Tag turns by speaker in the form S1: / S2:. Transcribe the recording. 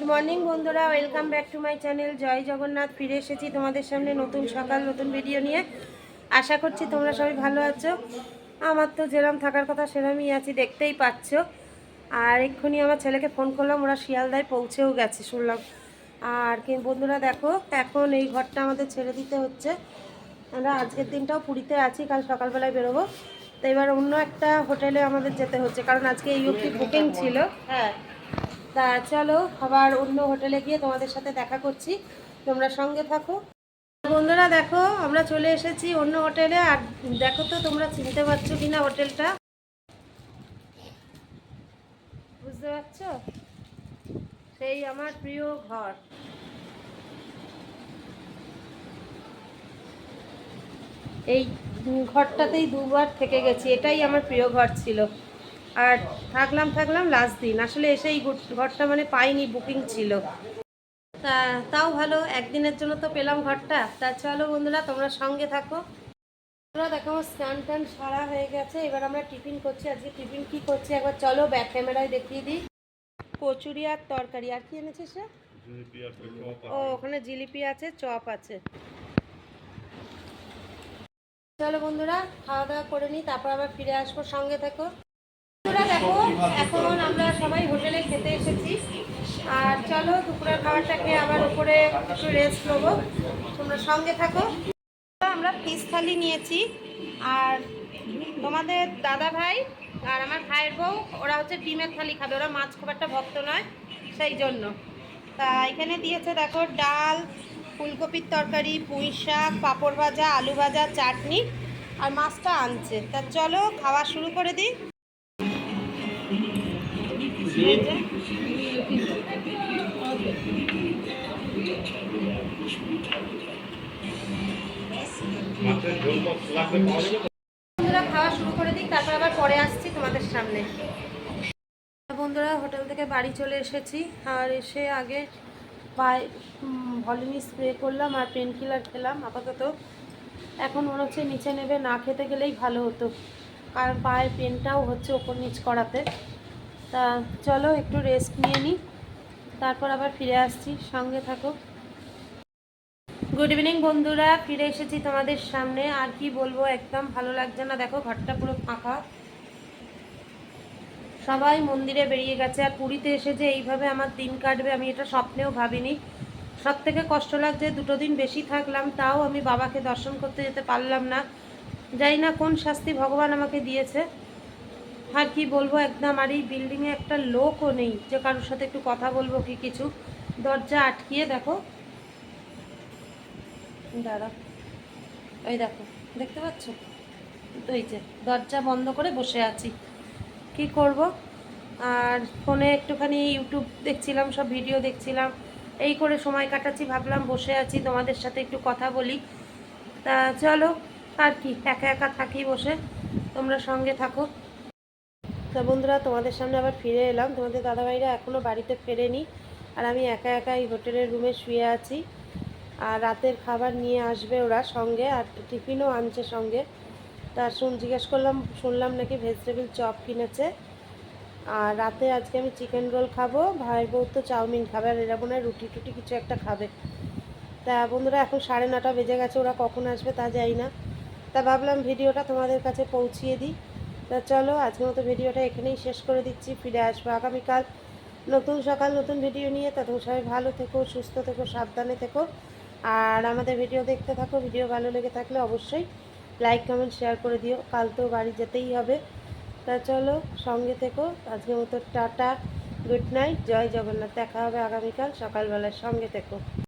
S1: Good morning বন্ধুরা। Welcome back to my channel জয় জগন্নাথ ফিরে এসেছি তোমাদের সামনে নতুন সকাল, নতুন ভিডিও নিয়ে। আশা করছি তোমরা সবাই ভালো আছো। আমার তো যেরম থাকার কথা সেরমই আছি, দেখতেই পাচ্ছ। আর এক্ষুনি আমার ছেলেকে ফোন করলাম, ওরা শিয়ালদায় পৌঁছেও গেছে, শুনলাম। আর কি, বন্ধুরা দেখো, এখন এই ঘরটা আমাদের ছেড়ে দিতে হচ্ছে। আমরা আজকের দিনটাও পুরীতে আছি, কাল সকালবেলায় বেরোবো। তো এবার অন্য একটা হোটেলে আমাদের যেতে হচ্ছে, কারণ আজকে এই অবধি বুকিং ছিল। হ্যাঁ। তা চলো, আবার অন্য হোটেলে গিয়ে তোমাদের সাথে দেখা করছি। তোমরা সঙ্গে থাকো। বন্ধুরা দেখো, আমরা চলে এসেছি অন্য হোটেলে। আর দেখো তো, তোমরা চিনতে পারছ কিনা হোটেলটা? বুঝতে পারছ? সেই আমার প্রিয় ঘর। এই ঘরটাতেই দুবার থেকে গেছি। এটাই আমার প্রিয় ঘর ছিল। আর থাকলাম থাকলাম লাস্ট দিন। আসলে এসে এই ঘরটা মানে পাইনি বুকিং ছিল। তা তাও ভালো একদিনের জন্য তো পেলাম ঘরটা। তা চলো বন্ধুরা তোমরা সঙ্গে থাকো। বন্ধুরা দেখো আমার স্নান টান সারা হয়ে গেছে। এবার আমরা টিফিন করছি। আজকে টিফিন কি করছি? একবার চলো ব্যাক ক্যামেরায় দেখিয়ে দিই। কচুরি আর তরকারি। আর কি এনেছিস? ও ওখানে জিলিপি আছে চপ আছে। চলো বন্ধুরা খাওয়া দাওয়া করে নিই তারপর আবার ফিরে আসব। সঙ্গে থেকো। দেখো, এখন আমরা সবাই হোটেলে খেতে এসেছি। আর চলো দুপুরের খাবারটা খেয়ে আবার উপরে একটু রেস্ট নেব। তোমরা সঙ্গে থাকো। আমরা ফিস থালি নিয়েছি। আর তোমাদের দাদা ভাই আর আমার ভাইয়ের বউ, ওরা হচ্ছে ডিমের থালি খাবে। ওরা মাছ খুব একটা ভক্ত নয়, সেই জন্য। তা এখানে দিয়েছে দেখো ডাল, ফুলকপির তরকারি, পুঁই শাক, পাঁপড় ভাজা, আলু ভাজা, চাটনি আর মাছটা আনছে। তা চলো খাওয়া শুরু করে দিই। বন্ধুরা, খাওয়া শুরু করে দিই, তারপর আবার পরে আসছি তোমাদের সামনে। বন্ধুরা, হোটেল থেকে বাড়ি চলে এসেছি, আর এসে আগে পায়ে ভলিনি স্প্রে করলাম আর পেন কিলার খেলাম, আপাতত। এখন মনে হচ্ছে নিচে নেবে, না খেতে গেলেই ভালো হতো। কারণ পায়ের পেনটাও হচ্ছে ওপর নিচ করাতে। তা চলো একটু রেস্ট নিয়ে নিই তারপর আবার ফিরে আসছি, সঙ্গে থাকো। গুড ইভিনিং বন্ধুরা, ফিরে এসেছি তোমাদের সামনে। আর কি বলব, একদম ভালো লাগছে না। দেখো, ঘরটা পুরো ফাঁকা। সবাই মন্দিরে বেরিয়ে গেছে। আর পুরীতে এসে যে এইভাবে আমার দিন কাটবে, আমি এটা স্বপ্নেও ভাবিনি। সব থেকে কষ্ট লাগছে, দুটো দিন বেশি থাকলাম, তাও আমি বাবাকে দর্শন করতে যেতে পারলাম না। জানি না, কোন শাস্তি ভগবান আমাকে দিয়েছে? আর কি বলব, একদম আর এই বিল্ডিংয়ে একটা লোকও নেই। যে কারোর সাথে একটু কথা বলব কি কিছু? দরজা আটকিয়ে দেখো। দাঁড়া। ওই দেখো, দেখতে পাচ্ছ? ওই যে, দরজা বন্ধ করে বসে আছি। কি করব? আর ফোনে একটুখানি ইউটিউব দেখছিলাম, সব ভিডিও দেখছিলাম। এই করে সময় কাটাচ্ছি, ভাবলাম বসে আছি, তোমাদের সাথে একটু কথা বলি। তা চলো, আর কি, একা একা থাকি বসে। তোমরা সঙ্গে থাকো। তা বন্ধুরা, তোমাদের সামনে আবার ফিরে এলাম। তোমাদের দাদাভাইরা এখনও বাড়িতে ফেরেনি আর আমি একা একা এই হোটেলের রুমে শুয়ে আছি। আর রাতের খাবার নিয়ে আসবে ওরা সঙ্গে আর টিফিনও আনছে সঙ্গে। তা শুন, জিজ্ঞেস করলাম, শুনলাম নাকি ভেজিটেবল চপ কিনেছে। আর রাতে আজকে আমি চিকেন রোল খাব। ভাইয়ের বউ তো চাউমিন খাবে আর এরা মনে হয় রুটি টুটি কিছু একটা খাবে। তা বন্ধুরা, এখন সাড়ে নটা বেজে গেছে, ওরা কখন আসবে তা যাই না। তা ভাবলাম ভিডিওটা তোমাদের কাছে পৌঁছিয়ে দিই। তা চলো, আজকের মতো ভিডিওটা এখানেই শেষ করে দিচ্ছি। ফিরে আসব আগামীকাল। নতুন সকাল, নতুন ভিডিও নিয়ে তা তুমি সবাই ভালো থেকো, সুস্থ থেকো, সাবধানে থেকো। আর আমাদের ভিডিও দেখতে থাকো, ভিডিও ভালো লেগে থাকলে অবশ্যই লাইক, কমেন্ট, শেয়ার করে দিও। কাল তো বাড়ি যেতেই হবে। তা চলো, সঙ্গে থেকো। আজকের মতো টাটা, গুড নাইট, জয় জগন্নাথ। দেখা হবে আগামীকাল সকালবেলার সঙ্গে থেকো।